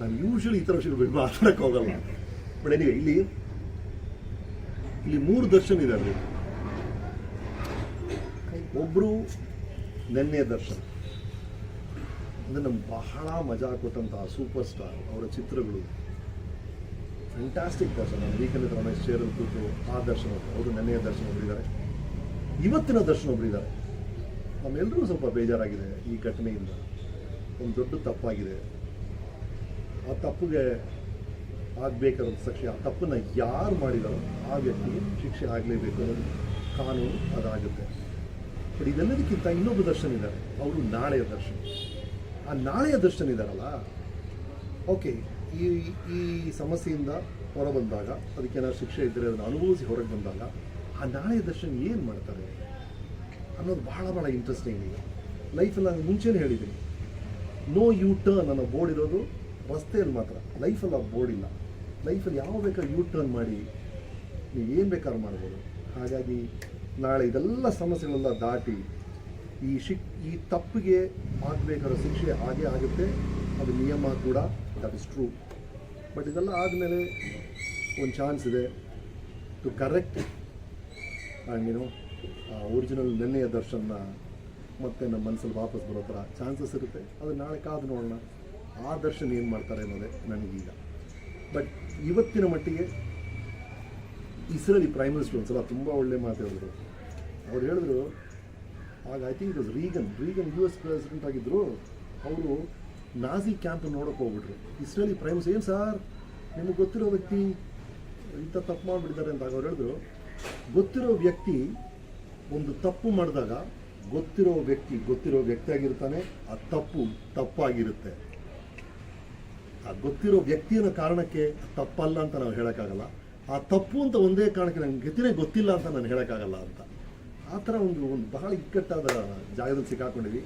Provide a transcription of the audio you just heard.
ನಾನು ಯೂಶಲಿ ಈ ಥರ ವಿಷಯಗಳ ಮಾತಾಡಕ್ಕೆ ಹೋಗಲ್ಲ. ಬಟ್ ಇಲ್ಲಿ ಇಲ್ಲಿ ಮೂರು ದರ್ಶನ ಇದೆ ಅಲ್ಲಿ. ಒಬ್ಬರು ನೆನ್ನೆಯ ದರ್ಶನ. ಅಂದರೆ ನಮ್ಗೆ ಬಹಳ ಮಜಾ ಕೊಟ್ಟಂತಹ ಸೂಪರ್ ಸ್ಟಾರ್ ಅವರ ಚಿತ್ರಗಳು. ಫ್ಯಾಂಟಾಸ್ಟಿಕ್ ದರ್ಶನ. ವೀಕೆಂಡ್ ರಮೇಶ್ ಸೇರಲ್ ಕೂತು ಆ ದರ್ಶನ ಅವರು ನೆನ್ನೆಯ ದರ್ಶನ ಒಬ್ಬರಿದ್ದಾರೆ ಇವತ್ತಿನ ದರ್ಶನ ಒಬ್ಬರಿದ್ದಾರೆ ನಮ್ಮೆಲ್ಲರೂ ಸ್ವಲ್ಪ ಬೇಜಾರಾಗಿದೆ ಈ ಘಟನೆಯಿಂದ. ಒಂದು ದೊಡ್ಡ ತಪ್ಪಾಗಿದೆ. ಆ ತಪ್ಪಿಗೆ ಆಗಬೇಕಾದ ಶಿಕ್ಷೆ ಆ ತಪ್ಪನ್ನು ಯಾರು ಮಾಡಿದಾರೋ ಆ ವ್ಯಕ್ತಿಗೆ ಶಿಕ್ಷೆ ಆಗಲೇಬೇಕು ಅನ್ನೋದು ಕಾನೂನು ಅದಾಗುತ್ತೆ. ಬಟ್ ಇದೆಲ್ಲದಕ್ಕಿಂತ ಇನ್ನೊಬ್ಬ ದರ್ಶನ ಇದ್ದಾರೆ, ಅವರು ನಾಳೆಯ ದರ್ಶನ. ಆ ನಾಳೆಯ ದರ್ಶನ ಇದ್ದಾರಲ್ಲ ಓಕೆ ಈ ಈ ಸಮಸ್ಯೆಯಿಂದ ಹೊರಬಂದಾಗ ಅದಕ್ಕೇನಾದ್ರು ಶಿಕ್ಷೆ ಇದ್ದರೆ ಅದನ್ನು ಅನುಭವಿಸಿ ಹೊರಗೆ ಬಂದಾಗ, ಆ ನಾಳೆಯ ದರ್ಶನ ಏನು ಮಾಡ್ತಾರೆ? ಅನ್ನೋದು ಭಾಳ ಭಾಳ ಇಂಟ್ರೆಸ್ಟಿಂಗ್ ಈಗ. ಲೈಫಲ್ಲಿ ನಾನು ಮುಂಚೆನೇ ಹೇಳಿದ್ದೀನಿ. ನೋ ಯು ಟರ್ನ್ ಅನ್ನೋ ಬೋರ್ಡ್ ಇರೋದು ರಸ್ತೆಯಲ್ಲಿ ಮಾತ್ರ, ಲೈಫಲ್ಲಿ ಆ ಬೋರ್ಡ್ ಇಲ್ಲ. ಲೈಫಲ್ಲಿ ಯಾವ ಬೇಕಾದ್ರೂ ಯೂ ಟರ್ನ್ ಮಾಡಿ, ನೀವು ಏನು ಬೇಕಾದ್ರೂ ಮಾಡ್ಬೋದು. ಹಾಗಾಗಿ ನಾಳೆ ಇದೆಲ್ಲ ಸಮಸ್ಯೆಗಳೆಲ್ಲ ದಾಟಿ ಈ ಶಿಕ್, ಈ ತಪ್ಪಿಗೆ ಆಗಬೇಕಾದ ಶಿಕ್ಷೆ ಹಾಗೆ ಆಗುತ್ತೆ. ಅದು ನಿಯಮ ಕೂಡ ದಟ್ ಇಸ್ ಟ್ರೂ ಬಟ್ ಇದೆಲ್ಲ ಆದಮೇಲೆ ಒಂದು ಚಾನ್ಸ್ ಇದೆ ಟು ಕರೆಕ್ಟ್ ಆ್ಯಂಡ್ ಆ ಒರಿಜಿನಲ್ ನೆನ್ನೆಯ ದರ್ಶನ ಮತ್ತೆ ನಮ್ಮ ಮನಸ್ಸಲ್ಲಿ ವಾಪಸ್ ಬರೋ ಥರ ಚಾನ್ಸಸ್ ಇರುತ್ತೆ. ಅದು ನಾಳೆ ಕಾದು ನೋಡೋಣ. ಆ ದರ್ಶನ ಏನು ಮಾಡ್ತಾರೆ ಅನ್ನೋದೇ ನನಗೀಗ. ಬಟ್ ಇವತ್ತಿನ ಮಟ್ಟಿಗೆ ಇಸ್ರೇಲಿ ಪ್ರೈಮ್ ಮಿನಿಸ್ಟರ್ ಒಂದ್ಸಲ ತುಂಬ ಒಳ್ಳೆ ಮಾತು ಹೇಳಿದ್ರು. ಅವ್ರು ಹೇಳಿದ್ರು, ಆಗ I think it Reagan Reagan U S president ಆಗಿದ್ದರು ಅವರು ನಾಸಿ ಕ್ಯಾಂಪ್ ನೋಡೋಕೆ ಹೋಗ್ಬಿಟ್ರು. ಇಸ್ರೇಲಿ ಪ್ರೈಮ್ ಏನು ಸರ್ ನಿಮಗೆ ಗೊತ್ತಿರೋ ವ್ಯಕ್ತಿ ಇಂಥ ತಪ್ಪು ಮಾಡಿಬಿಡ್ತಾರೆ ಅಂತ ಅವ್ರು ಹೇಳಿದ್ರು. ಗೊತ್ತಿರೋ ವ್ಯಕ್ತಿ ಒಂದು ತಪ್ಪು ಮಾಡಿದಾಗ ಗೊತ್ತಿರೋ ವ್ಯಕ್ತಿ ಗೊತ್ತಿರೋ ವ್ಯಕ್ತಿ ಆಗಿರ್ತಾನೆ, ಆ ತಪ್ಪು ತಪ್ಪಾಗಿರುತ್ತೆ. ಗೊತ್ತಿರೋ ವ್ಯಕ್ತಿ ಅನ್ನೋ ಕಾರಣಕ್ಕೆ ತಪ್ಪಲ್ಲ ಅಂತ ನಾವು ಹೇಳೋಕ್ಕಾಗಲ್ಲ. ಆ ತಪ್ಪು ಅಂತ ಒಂದೇ ಕಾರಣಕ್ಕೆ ನನಗೆ ಗತಿನೇ ಗೊತ್ತಿಲ್ಲ ಅಂತ ನಾನು ಹೇಳೋಕ್ಕಾಗಲ್ಲ ಅಂತ. ಆ ಥರ ಒಂದು ಒಂದು ಬಹಳ ಇಕ್ಕಟ್ಟಾದ ಜಾಗದಲ್ಲಿ ಸಿಕ್ಕಾಕೊಂಡಿವಿ